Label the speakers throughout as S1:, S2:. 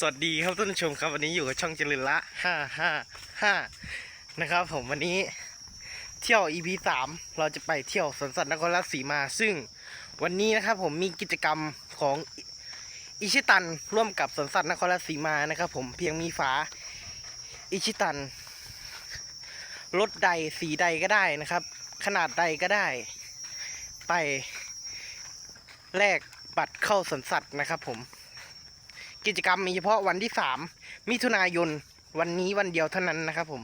S1: สวัสดีครับท่านผู้ชมครับวันนี้อยู่กับช่องเจริญละห้าห้าห้านะครับ ผมวันนี้เที่ยว EP สามเราจะไปเที่ยวสวนสัตว์นครราชสีมา ซึ่งวันนี้นะครับผมมีกิจกรรมของอิชิตันร่วมกับสวนสัตว์นครราชสีมานะครับ ผมเพียงมีฝาอิชิตันรถใดสีใดก็ได้นะครับ ขนาดใดก็ได้ ไปแลกบัตรเข้าสวนสัตว์นะครับ ผม กิจกรรมมีเฉพาะวันที่สามมิถุนายนวันนี้วันเดียวเท่านั้นนะครับ ผม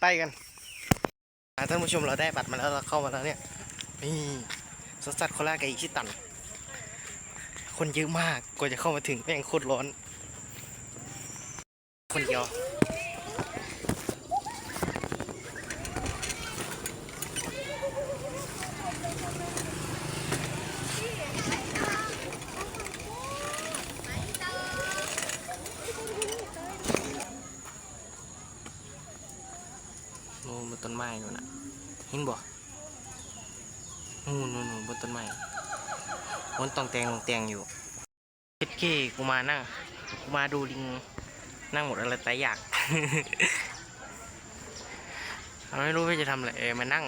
S1: ไปกันท่านผู้ชมเราได้บัตรมาแล้วเราเข้ามาแล้วเนี่ยนี่สวนสัตว์โคราชกับอีชิตัน คนเยอะมากกว่าจะเข้ามาถึงแม่งโคตรร้อน คนเดียว ต้นไม้นู่นน่ะเห็นบ่นู่นนู่นนู่นบนต้นไม้บนตองแตงตองแตงอยู่เฮ็ดเก้กูมานั่งกูมาดูลิงนั่งหมดอะไรแต่อยากเราไม่รู้ว่าจะทำอะไรมานั่ง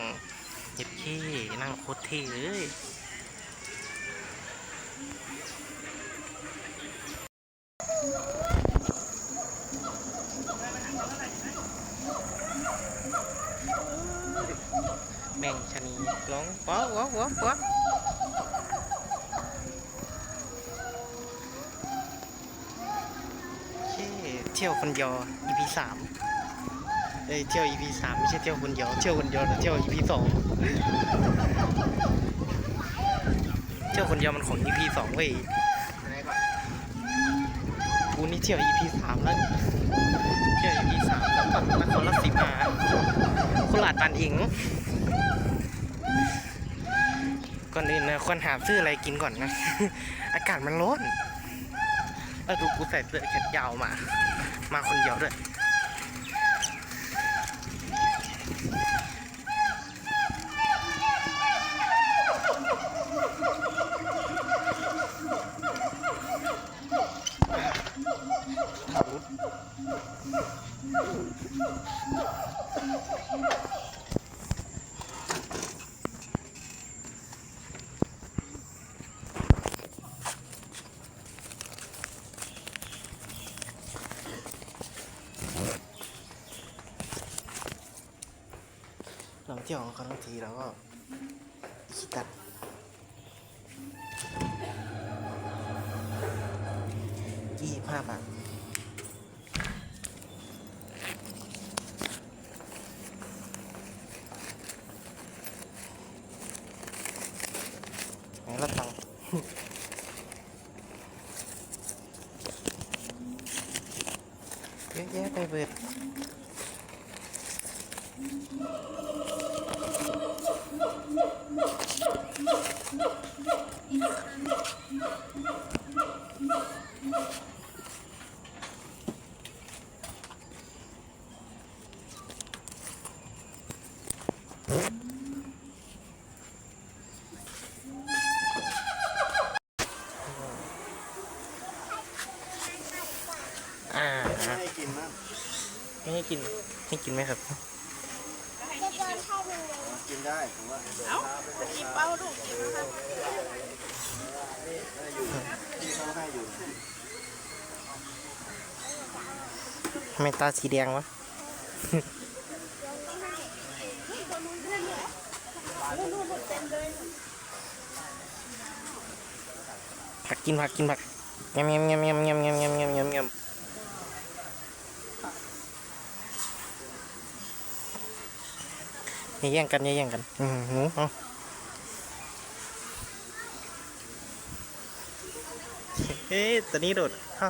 S1: เฮ็ดเก้นั่งโคตรเท่เลย แบ่งชะนีร้องว้าวว้าวว้าวว้าวโอเคเที่ยว คนเดียว EP สามเอ้ยเที่ยว EP สามไม่ใช่เที่ยวคนเดียว เที่ยวคนเดียวแต่เที่ยว EP สองเที่ยวคนเดียวมันของ EP สองเว้ยกูนี่เที่ยว EP สามแล้วเที่ยว EP สามแล้วก็นครราชสีมาโคราชปานเองก่อนอื่นนะควรหาซื้ออะไรกินก่อนนะ อากาศมันร้อน เออดูกูใส่เสื้อแขนยาวมา มาคนเดียวด้วยางทีเราก็ ไม่
S2: ให้กินมั้ง
S1: ไม่ให้กินให้กินไหมครับ
S2: กินได้ผมว่า
S3: กินเป้าลูกกินนะคะ
S2: ที่เขาให้อยู่
S1: ทำไมตาสีแดงวะผักกินผักกินผักยำยำยำยำยำยำยำยำยำยำ อย่าแย่งกันอย่าแย่งกันอืมหนูเอาเฮ้ยตัวนี้โดดเอ้า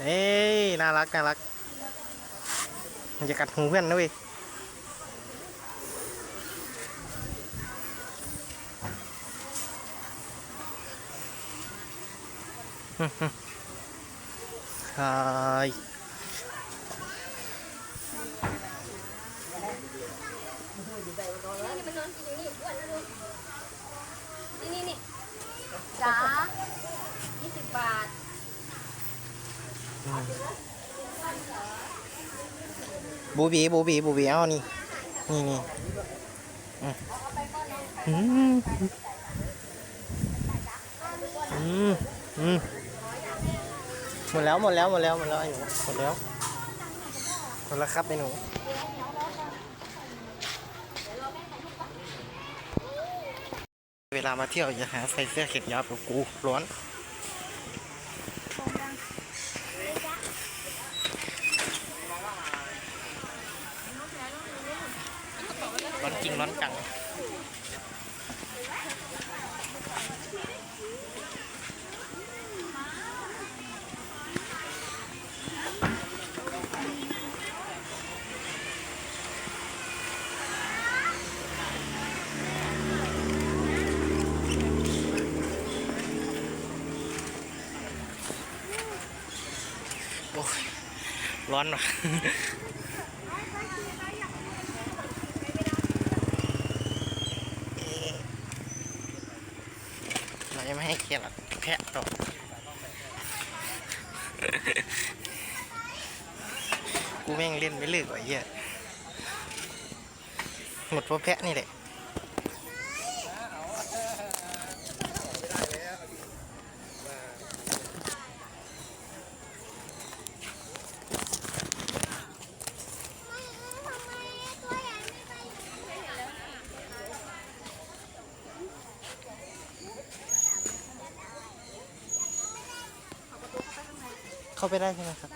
S1: เอ้ยน่ารักน่ารักมันจะกัดหูเพื่อนนะเว้ยใช่
S3: นี่นี่นี่ จ้ายี่สิบบาท
S1: บูบีบูบีบูบีเอานี่ นี่นี่อืมอืมอืมอืมหมดแล้วหมดแล้วหมดแล้วหมดแล้วไอ้หนูหมดแล้วหมดแล้วครับไอ้หนู เวลามาเที่ยวอย่าหาใส่เสื้อเขนยาวกับกูร้อน ร้อนจริงร้อนจัง โอ้ยร้ อนว่ะเราจะไม่ให้เครียรอกแพะต่อกูแม่งเล่นไม่เลิกว่ะไอ้เหี้ยหมดเพราะแพะนี่แหละ ไปได้ใช่ไหมครับ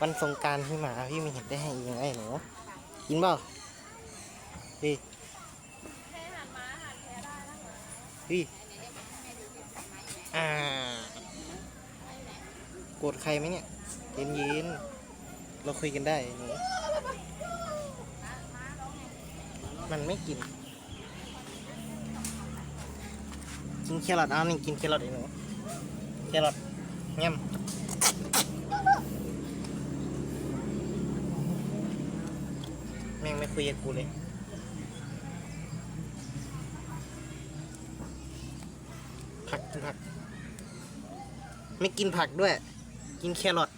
S1: วันสงการพี่หมาพี่ไม่เห็นได้ให้ยังไงหนูกินเปล่าพี่พี่อ่าโกรธใครไหมเนี่ยเย็นเย็นเราคุยกันได้หนูมันไม่กิน กินแครอทเอานี่กินแครอทไอ้หนูแครอทแง่มแม่งไม่คุยกับกูเลยผักกินผัก ไม่กินผักด้วย กินแครอท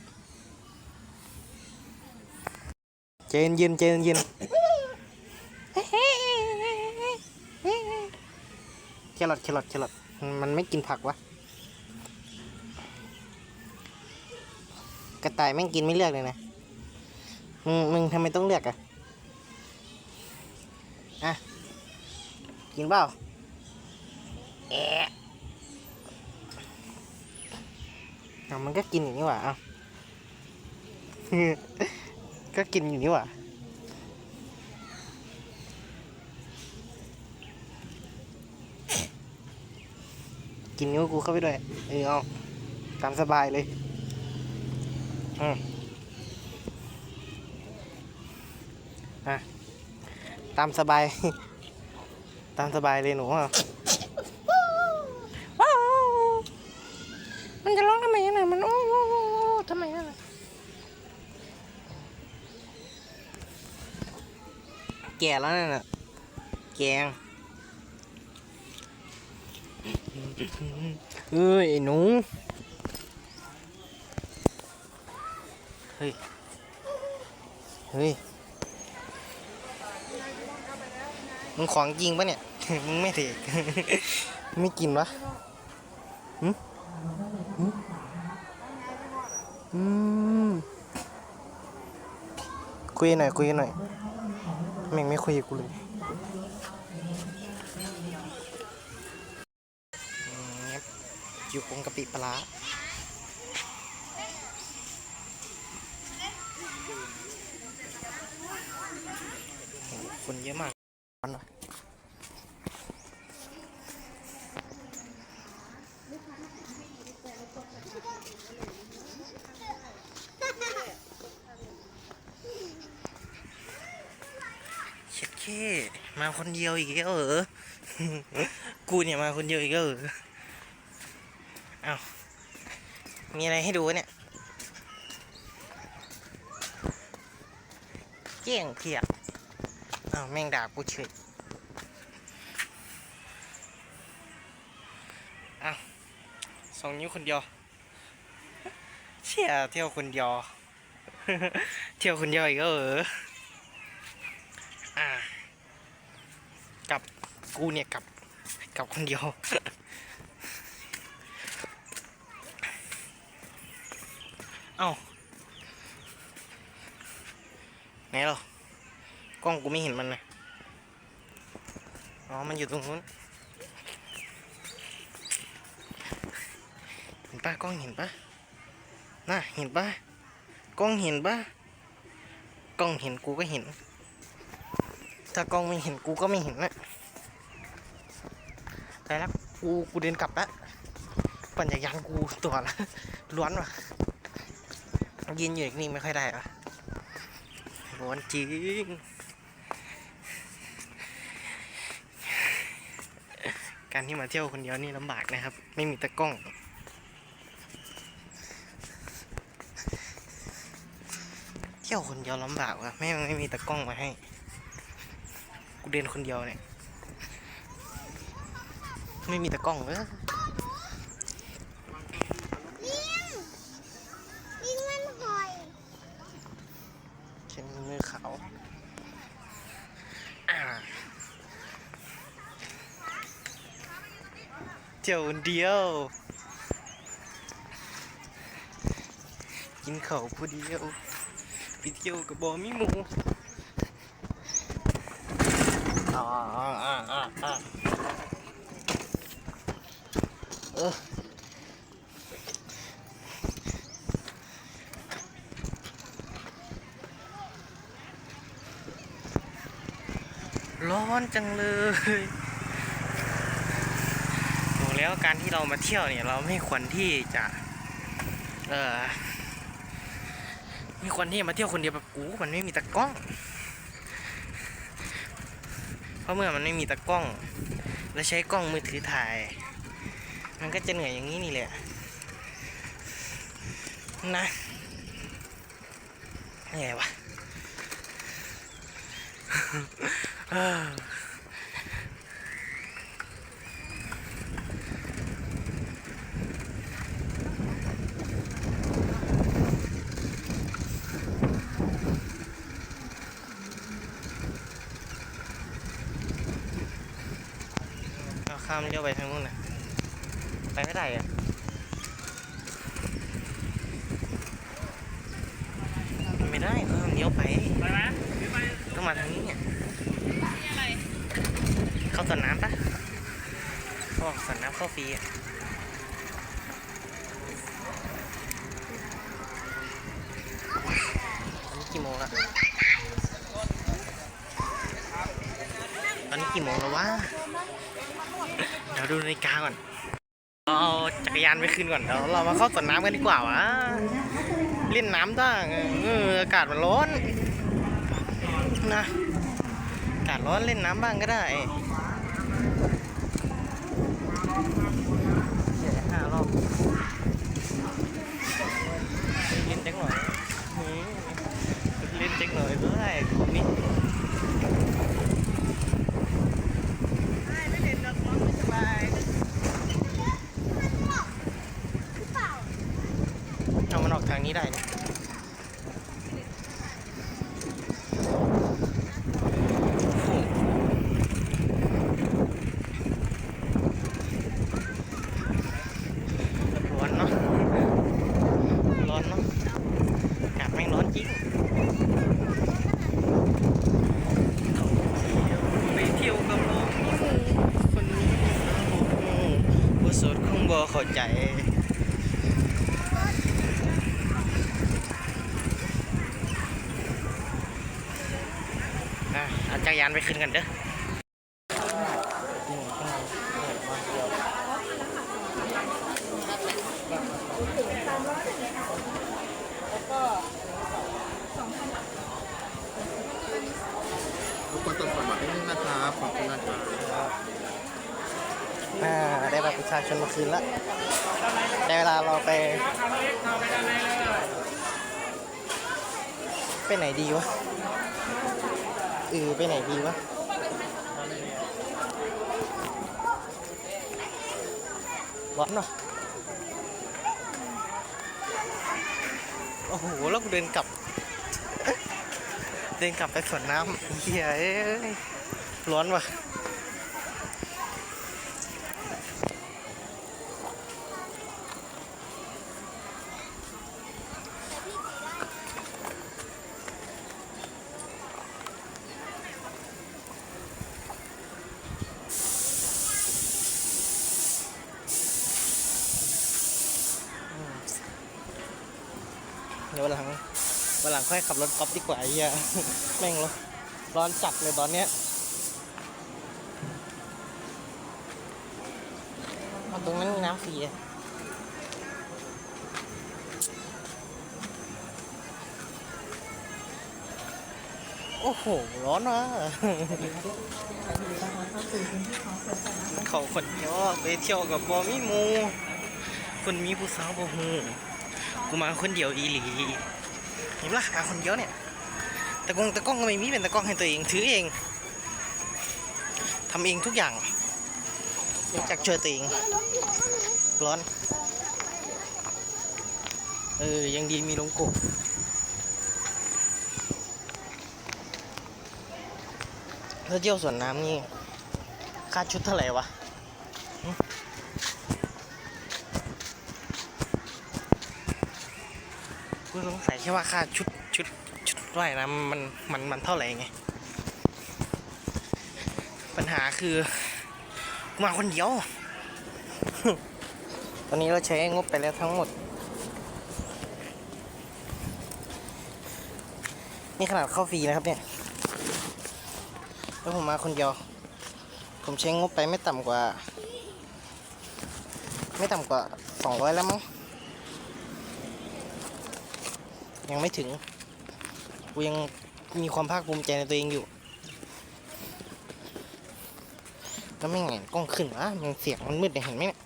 S1: เจนเย็นเจนเย็น แครอทแครอทแครอทมันไม่กินผักวะ กระต่ายแม่งกินไม่เลือกเลยนะ มึงมึงทำไมต้องเลือกอะอะ กินเปล่าแอะเอมันก็กินอย่างนี้หว่า เอาก็กินอย่างนี้หว่า กินนิ้วกูเข้าไปด้วยเออเอาตามสบายเลยอืมอะตามสบาย ตามสบายเลยหนูอะว้าวมันจะร้องทำไมน่ะมันโอ้โอ้โอ้โอ้ทำไมน่ะแก่แล้วน่ะแกง เอ้ยไอ้หนู เฮ้ย เฮ้ย มึงของจริงปะเนี่ย มึงไม่เทกไม่กินวะหึหึอืมคุยหน่อย คุยหน่อย แม่งไม่คุยกับกูเลย อยู่กงกะปิปลาคนเยอะมากร้อนว่ะเช็ดเคมาคนเดียวอีกแล้วเหรอ กูเนี่ยมาคนเดียวอีกแล้วเหรอ เอามีอะไรให้ดูเนี่ยเกี้ยงเพียกเอาแม่งด่ากูเฉยเอาสองนิ้วคนเดียวเชี่ยเที่ยวคนเดียวเที่ยวคนเดียวอีกก็เอออ่ากับกูเนี่ยกับกับคนเดียว เอ้าไหนหรอกล้องกูไม่เห็นมันเลยอ๋อ มันอยู่ตรงนู้นเห็นปะกล้องเห็นปะน่ะเห็นปะกล้องเห็นปะกล้องเห็นกูก็เห็น ถ้ากล้องไม่เห็นกูก็ไม่เห็นนะไปแล้วกูกูเดินกลับละปั่นจักรยานกูตัวละล้วนว่ะ ยืนอยู่อีกนี่ไม่ค่อยได้ว่ะล้วนจริงการที่มาเที่ยวคนเดียวนี่ลำบากนะครับ ไม่มีตะกล้อง เที่ยวคนเดียวลำบากว่ะไม่ไม่มีตะกล้องมาให้ กูเดินคนเดียวเนี่ย ไม่มีตะกล้องเออ
S3: ลิงมันหอย
S1: แค่มือขาวอ่าเที่ยวคนเดียว กินข้าวผู้เดียวไปเที่ยวกับบอมิหมูอ่าอ่าอ่าอ่าอ่าเออร้อนจังเลย แล้วการที่เรามาเที่ยวเนี่ย เราไม่ควรที่จะ เออไม่ควรที่จะมาเที่ยวคนเดียวแบบกูมันไม่มีตะกล้อง เพราะเมื่อมันไม่มีตะกล้อง แล้วใช้กล้องมือถือถ่าย มันก็จะเหนื่อยอย่างนี้นี่แหละนะเหนื่อยวะ เอาข้ามเลี้ยวไปทางนู้นนะไปไม่ได้อะไม่ได้เขาต้องเลี้ยวไปต้องมาทางนี้เนี่ยเข้าสวนน้ำปะเขาบอกสวนน้ำเข้าฟรีอะตอนนี้กี่โมงละตอนนี้กี่โมงแล้ววะ เดี๋ยวดูนาฬิ กาก่อน เอาจักรยานไปคืนก่อนเดี๋ยวเรามาเข้าสวนน้ำกันดีกว่าวะเล่นน้ำจ้าเอออากาศมันร้อนนะอากาศร้อนเล่นน้ำบ้างก็ได้เสียห้ารอบเล่นจักหน่อยอืมเล่นจักหน่อยด้วยคนนี้
S3: ไม่เห็นดอกน้องไม่สบาย
S1: เอามันออกทางนี้ได้นะร้อนเนาะ ร้อนเนาะอากาศแม่งร้อนจริง ไปเที่ยวกับน้องคนนี้ผู้สดคงบ่ เข้าใจอะเอาจักรยานไปขึ้นกันเด้อ嗯
S2: ทุกคนตรวจสอบบัตรนิดนึงนะครับ ขอบคุณนะครับ
S1: อ่าได้บัตรประชาชนมาคืนละ ไหนดีวะอือไปไหนดีวะร้อนวะโอ้โหแล้วกูเดินกลับ เดินกลับไปสวนน้ำเฮียร้อนว่ะ รถกอล์ฟดีกว่าไอ้เหี้ยแม่งร้อนจัดเลยตอนเนี้ยตรงนั้นมีน้ำฟรีอะโอ้โห ร้อนว่ะเขาคนเดียวไปเที่ยวกับบอมีมู คนมีผู้สาวบ่ฮูกูมาคนเดียวอีหลี เห็นปะมาคนเดียวเนี่ยตะกล้องตะกล้องก็ไม่มีเป็นตะกล้องให้ตัวเองถือเองทำเองทุกอย่างจักช่วยตัวเองร้อน เออ ยังดีมีลงกะแล้วเที่ยวสวนน้ำนี่ ค่าชุดเท่าไหร่วะ กูสงสัยแค่ว่าค่าชุดชุดชุดว่ายน้ำมันมันมันเท่าไหร่ไง ปัญหาคือมาคนเดียว ตอนนี้เราใช้งบไปแล้วทั้งหมด นี่ขนาดเข้าฟรีนะครับเนี่ย แล้วผมมาคนเดียว ผมใช้งบไปไม่ต่ำกว่า ไม่ต่ำกว่าสองร้อยแล้วมั้ง ยังไม่ถึง กูยังมีความภาคภูมิใจในตัวเองอยู่ แล้วไม่ไงนกล้องขึ้นวะมันเสียงมันมืดเนี่ยเห็นไหมเนี่ย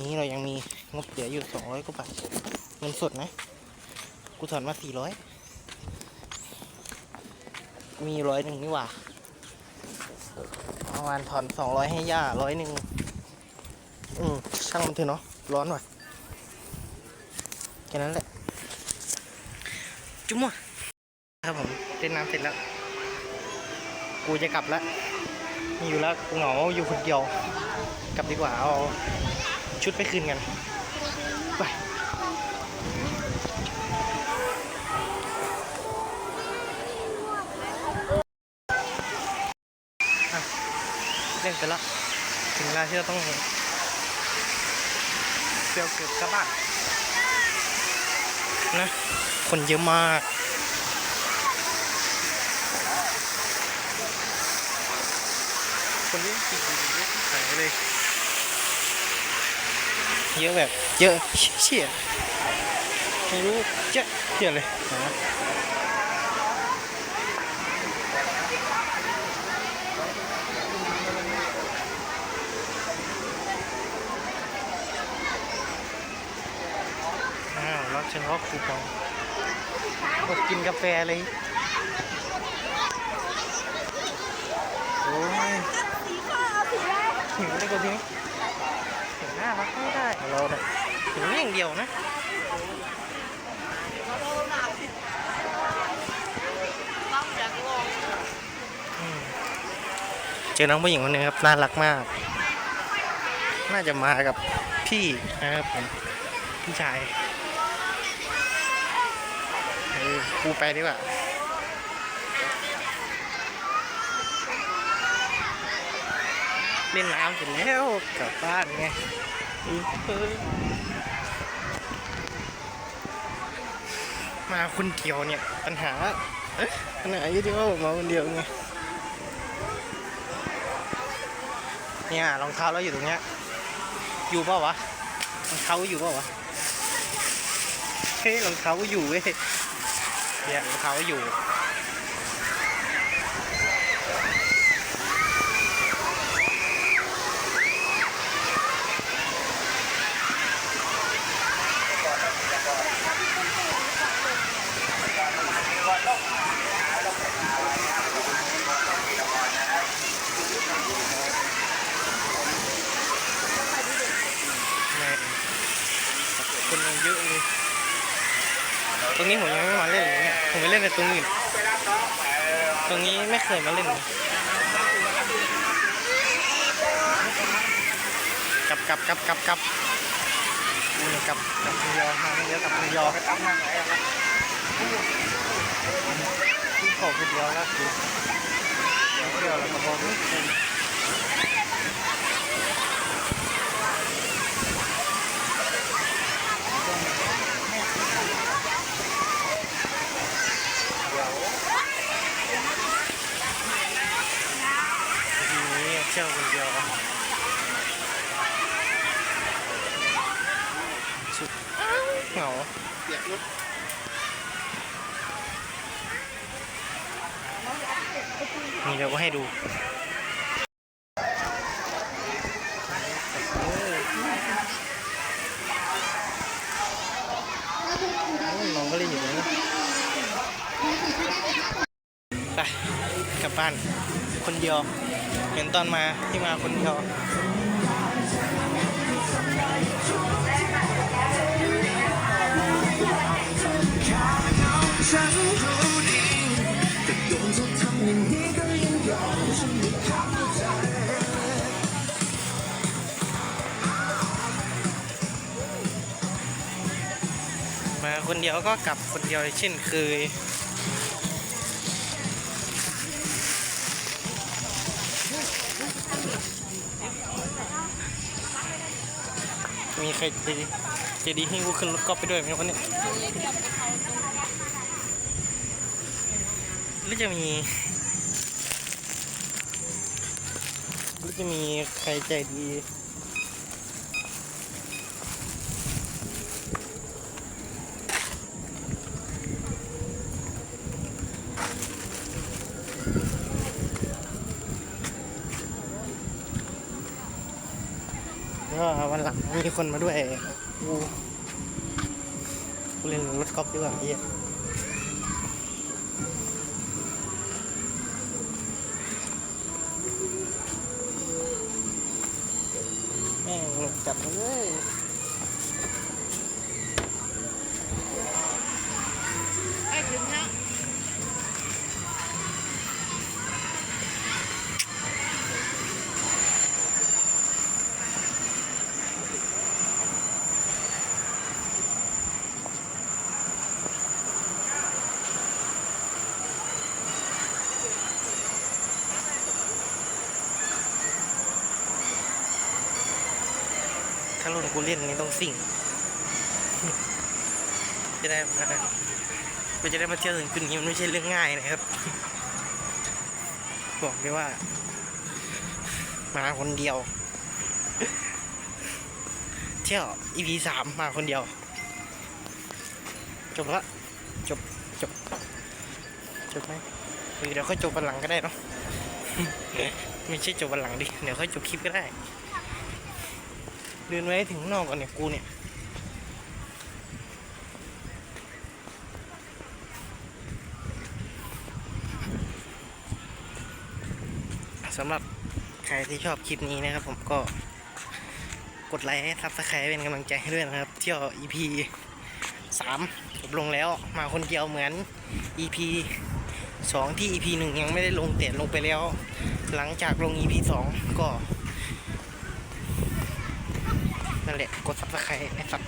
S1: นี้เรายังมีงบเหลืออยู่สองร้อยกว่าบาทเงินสดนะ กูถอนมาสี่ร้อยมีร้อยหนึ่งนี่หว่าประมาณถอนสองร้อยให้ย่าร้อยหนึ่งอืมช่างมันเถอะเนาะ ร้อนว่ะแค่นั้นแหละ จุ๊มั่วครับผมเล่นน้ำเสร็จแล้ว กูจะกลับแล้วมีอยู่แล้วกูเหงาอยู่คนเดียว กลับดีกว่าเอาชุดไปคืนกันไปเล่นเสร็จแล้วถึงเวลาที่เราต้อง เซลเกือบกลับบ้านนะ คนเยอะมาก คนเยอะจริงๆเยอะหายเลย เยอะแบบ เยอะเชี่ยไม่รู้เจ๊ะเชี่ยเลยนะอ้าวรับเฉพาะคูปองกดกินกาแฟเลยโอ้ย
S3: สีฟ้าเอาสีแรก
S1: หิวได้กว่านี้เห็นหน้ารักไม่ได้เราเนี่ยหิวอย่างเดียวนะอืมเจอน้องผู้หญิงคนหนึงครับ น่ารักมาก น่าจะมากับพี่นะครับผมพี่ชายเออ กูไปดีกว่าเล่นน้ำเสร็จแล้วกลับบ้านไงอือเออมาคนเดียวเนี่ย ปัญหาเอ๊ะปัญหาอยู่ที่ว่าผมมาคนเดียวไงเนี่ยรองเท้าเราอยู่ตรงเนี้ยอยู่เปล่าวะรองเท้าอยู่เปล่าวะเฮ้ยรองเท้าอยู่เว้ย เรียกของเขาอยู่คนเยอะเลย ตรงนี้ผมยังไม่มาเล่น ผมไปเล่นในตรงอื่นตรงนี้ไม่เคยมาเล่นเลยกลับกลับกลับกลับกลับนี่กลับกลับคนเดียวมาคนเดียวกลับคนเดียวที่ขอคนเดียวแล้วคือเที่ยวแล้วก็บอไม่ เคยทีนี้เที่ยวคนเดียวสุดเหงา
S2: เปียกรถ
S1: นี่เดี๋ยวก็ให้ดูน้องก็เล่นอยู่ตรงนี้ไปกลับบ้าน คนเดียว เห็นตอนมาที่มาคนเดียวมาคนเดียวก็กลับคนเดียวเช่นเคย ใครจะดีจะดีให้กูขึ้นรถกอล์ฟไปด้วยไหมคนนี้หรือจะมีหรือจะมีใครใจดี ก็วันหลัง มีคนมาด้วยกูกูเล่นรถกอล์ฟดีกว่าพี่ กูเล่นนี่ต้องสิ่งจะได้มาก็จะได้มาเที่ยวถึงคืนนี้มันไม่ใช่เรื่องง่ายนะครับ บอกเลยว่า มาคนเดียว เที่ยว EP สามมาคนเดียว จบละจบจบจบไหมหรือเดี๋ยวค่อยจบวันหลังก็ได้เนาะไม่ใช่จบวันหลังดิ เดี๋ยวค่อยจบคลิปก็ได้ ดินไว้ถึงนอกก่อนเนี่ยกูเนี่ยสำหรับใครที่ชอบคลิปนี้นะครับ ผมก็กดไลค์ซับสไครต์เป็นกำลังใจให้ด้วยนะครับ เที่ยว EP สามจบลงแล้วมาคนเดียวเหมือน EP สองที่ EP หนึ่งยังไม่ได้ลงแต่ลงไปแล้ว หลังจากลง EP สองก็ นั่นแหละ กดซับสไครต์ไอ้สัต